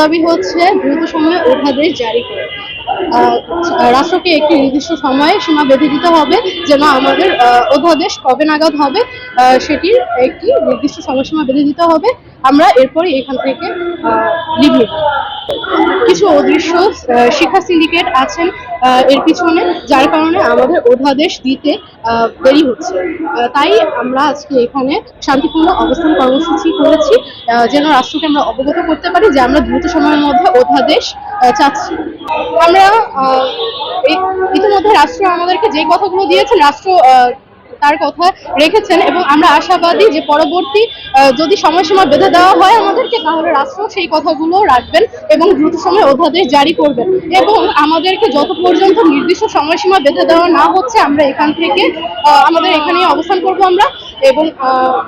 দাবি হচ্ছে দ্রুত সময়ে অধ্যাদেশ জারি করে। রাষ্ট্রকে একটি নির্দিষ্ট সময়ে সীমা বেঁধে দিতে হবে যেন আমাদের অধ্যাদেশ কবে নাগাদ হবে সেটির একটি নির্দিষ্ট সময়সীমা বেঁধে দিতে হবে। আমরা এরপরই এখান থেকে লিভ নিব কিছু অদৃশ্য শিক্ষা সিন্ডিকেট আছেন এর পিছনে, যার কারণে আমাদের অধ্যাদেশ দিতে দেরি হচ্ছে। তাই আমরা আজকে এখানে শান্তিপূর্ণ অবস্থান কর্মসূচি করেছি যেন রাষ্ট্রকে আমরা অবগত করতে পারি যে আমরা দ্রুত সময়ের মধ্যে অধ্যাদেশ চাচ্ছি। আমরা ইতিমধ্যে রাষ্ট্র আমাদেরকে যে কথাগুলো দিয়েছেন রাষ্ট্র তার কথা রেখেছেন এবং আমরা আশাবাদী যে পরবর্তী যদি সময়সীমা বেঁধে দেওয়া হয় আমাদেরকে, তাহলে রাষ্ট্র সেই কথাগুলো রাখবেন এবং দ্রুত সময় অধ্যাদেশ জারি করবেন। এবং আমাদেরকে যত পর্যন্ত নির্দিষ্ট সময়সীমা বেঁধে দেওয়া না হচ্ছে, আমরা এখান থেকে আমাদের এখানে অবস্থান করব আমরা। এবং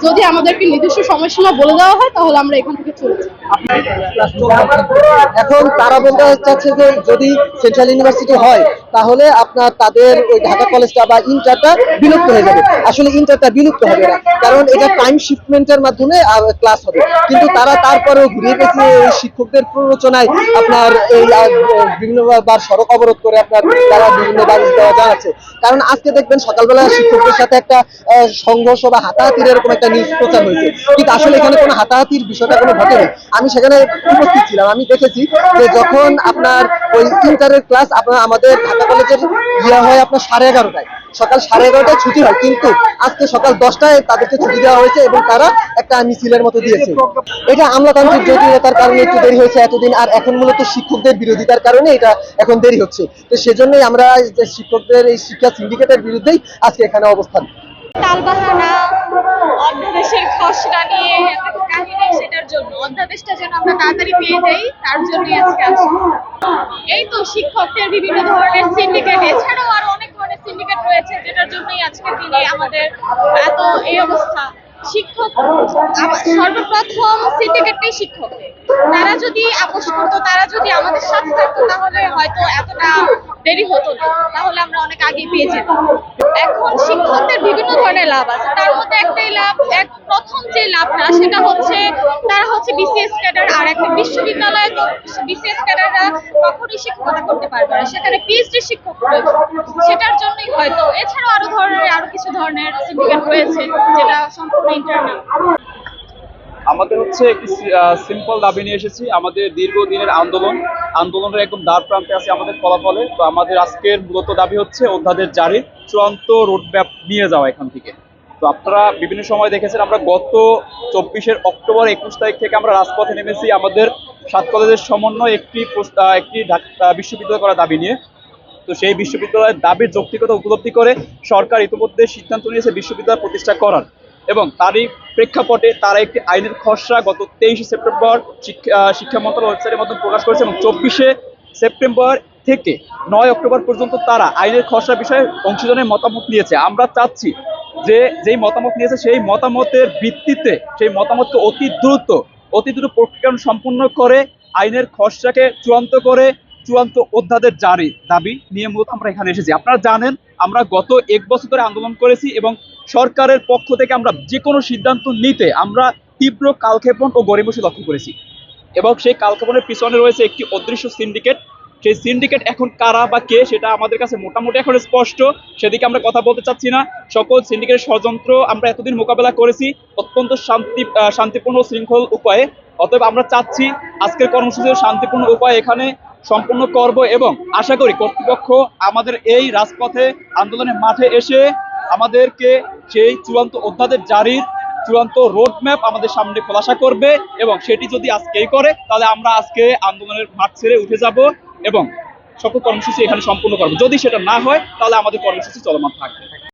যদি আমাদেরকে নির্দিষ্ট সময়সীমা বলে দেওয়া হয়, তাহলে আমরা এখান থেকে চলে এখন তারা বলতে চাচ্ছে যে যদি সেন্ট্রাল ইউনিভার্সিটি হয়, তাহলে আপনার তাদের ওই ঢাকা কলেজটা বা ইন্টারটা বিলুপ্ত হয়ে যাবে। আসলে ইন্টারটা বিলুপ্ত হবে না, কারণ এটা টাইম শিফটমেন্টের মাধ্যমে ক্লাস হবে। কিন্তু তারা তারপরেও ঘুরিয়ে পেঁচিয়ে এই শিক্ষকদের প্ররোচনায় আপনার এই বিভিন্নবার সড়ক অবরোধ করে আপনার তারা বিভিন্ন দাবি দেওয়া জানাচ্ছে। কারণ আজকে দেখবেন সকালবেলা শিক্ষকদের সাথে একটা সংঘর্ষ বা হাতাহাতির এরকম একটা নিউজ প্রচার হয়েছে। কিন্তু আসলে এখানে কোনো হাতাহাতির বিষয়টা কোনো ঘটেনি। আমি সেখানে উপস্থিত ছিলাম। আমি দেখেছি যে যখন আপনার ওই ইন্টারের ক্লাস আপনার আমাদের ঢাকা কলেজের ইয়ে হয় আপনার সাড়ে এগারোটায়। সকাল সাড়ে এগারোটায় ছুটি হয়। কিন্তু আজকে সকাল দশটায় তাদেরকে ছুটি দেওয়া হয়েছে এবং তারা একটা মিছিলের মতো দিয়েছে। এটা আমলাতান্ত্রিক জটিলতার কারণে একটু দেরি হয়েছে এতদিন। আর এখন মূলত শিক্ষকদের বিরোধিতার কারণে এটা এখন দেরি হচ্ছে। তো সেজন্যই আমরা শিক্ষকদের, এই শিক্ষা সিন্ডিকেটের বিরুদ্ধেই আজকে এখানে অবস্থান। তালবাহানা, অধ্যাদেশের খসড়া নিয়ে কাহিনী সেটার জন্য, অধ্যাদেশটা যেন আমরা তাড়াতাড়ি পেয়ে যাই, তার জন্যই আজকে এই তো শিক্ষকদের বিভিন্ন ধরনের সিন্ডিকেট এছাড়াও আরও অনেক ধরনের সিন্ডিকেট রয়েছে, যেটার জন্যই আজকের দিনে আমাদের এত এই অবস্থা। শিক্ষক সর্বপ্রথম সিন্ডিকেটটাই শিক্ষক তারা যদি আপোষ করতো, তারা যদি আমাদের সাথে থাকতো, তাহলে হয়তো এতটা দেরি হতো না, তাহলে আমরা অনেক আগেই পেয়ে যেতাম। এখন শিক্ষকদের বিভিন্ন ধরনের লাভ আছে। তার মধ্যে একটাই লাভ, এক প্রথম যে লাভটা, সেটা হচ্ছে তারা হচ্ছে বিসিএস ক্যাডার, আর একটা বিশ্ববিদ্যালয়ে তো বিসিএস ক্যাডাররা কখনোই শিক্ষকতা করতে পারবে না। সেখানে পিএইচডি শিক্ষক রয়েছে। সেটার জন্যই হয়তো, এছাড়াও আরও ধরনের, আরও কিছু ধরনের সিন্ডিকেট রয়েছে, যেটা সম্পূর্ণ ইন্টারনাল আমাদের হচ্ছে একটি সিম্পল দাবি নিয়ে এসেছি। আমাদের দীর্ঘদিনের আন্দোলন। আন্দোলনের একদম দ্বার প্রান্তে আছে আমাদের ফলাফলে। তো আমাদের আজকের মূলত দাবি হচ্ছে অধ্যাদেশ জারি, চূড়ান্ত রোডম্যাপ নিয়ে যাওয়া এখান থেকে। তো আপনারা বিভিন্ন সময় দেখেছেন, আমরা গত চব্বিশের অক্টোবর একুশ তারিখ থেকে আমরা রাজপথে নেমেছি আমাদের সাত কলেজের সমন্বয় একটি একটি বিশ্ববিদ্যালয় করার দাবি নিয়ে। তো সেই বিশ্ববিদ্যালয়ের দাবির যৌক্তিকতা উপলব্ধি করে সরকার ইতিমধ্যে সিদ্ধান্ত নিয়েছে বিশ্ববিদ্যালয় প্রতিষ্ঠা করার। এবং তারই প্রেক্ষাপটে তারা একটি আইনের খসড়া গত তেইশে সেপ্টেম্বর শিক্ষা শিক্ষা মন্ত্রণালয় ওয়েবসাইটের মাধ্যমে প্রকাশ করেছে এবং চব্বিশে সেপ্টেম্বর থেকে নয় অক্টোবর পর্যন্ত তারা আইনের খসড়া বিষয়ে অংশীজনের মতামত নিয়েছে। আমরা চাচ্ছি যে যেই মতামত নিয়েছে সেই মতামতের ভিত্তিতে, সেই মতামতকে অতি দ্রুত অতি দ্রুত প্রক্রিয়া সম্পূর্ণ করে আইনের খসড়াকে চূড়ান্ত করে, চূড়ান্ত অধ্যাদের জারি দাবি নিয়ে মূলত আমরা এখানে এসেছি। আপনারা জানেন, আমরা গত এক বছর ধরে আন্দোলন করেছি এবং সরকারের পক্ষ থেকে আমরা যে কোনো সিদ্ধান্ত নিতে আমরা তীব্র কালক্ষেপণ ও গরিমসি লক্ষ্য করেছি। এবং সেই কালক্ষেপণের পিছনে রয়েছে একটি অদৃশ্য সিন্ডিকেট। সেই সিন্ডিকেট এখন কারা বা কে সেটা আমাদের কাছে মোটামুটি এখন স্পষ্ট। সেদিকে আমরা কথা বলতে চাচ্ছি না। সকল সিন্ডিকেটের ষড়যন্ত্র আমরা এতদিন মোকাবেলা করেছি অত্যন্ত শান্তি শান্তিপূর্ণ শৃঙ্খল উপায়ে। অতএব আমরা চাচ্ছি আজকের কর্মসূচির শান্তিপূর্ণ উপায় এখানে সম্পূর্ণ করব এবং আশা করি কর্তৃপক্ষ আমাদের এই রাজপথে আন্দোলনের মাঠে এসে আমাদেরকে সেই চূড়ান্ত অধ্যাদেশ জারির চূড়ান্ত রোডম্যাপ আমাদের সামনে খোলাসা করবে এবং সেটি যদি আজকেই করে, তাহলে আমরা আজকে আন্দোলনের মাঠ ছেড়ে উঠে যাব এবং সকল কর্মসূচি এখানে সম্পূর্ণ করব। যদি সেটা না হয়, তাহলে আমাদের কর্মসূচি চলমান থাকবে।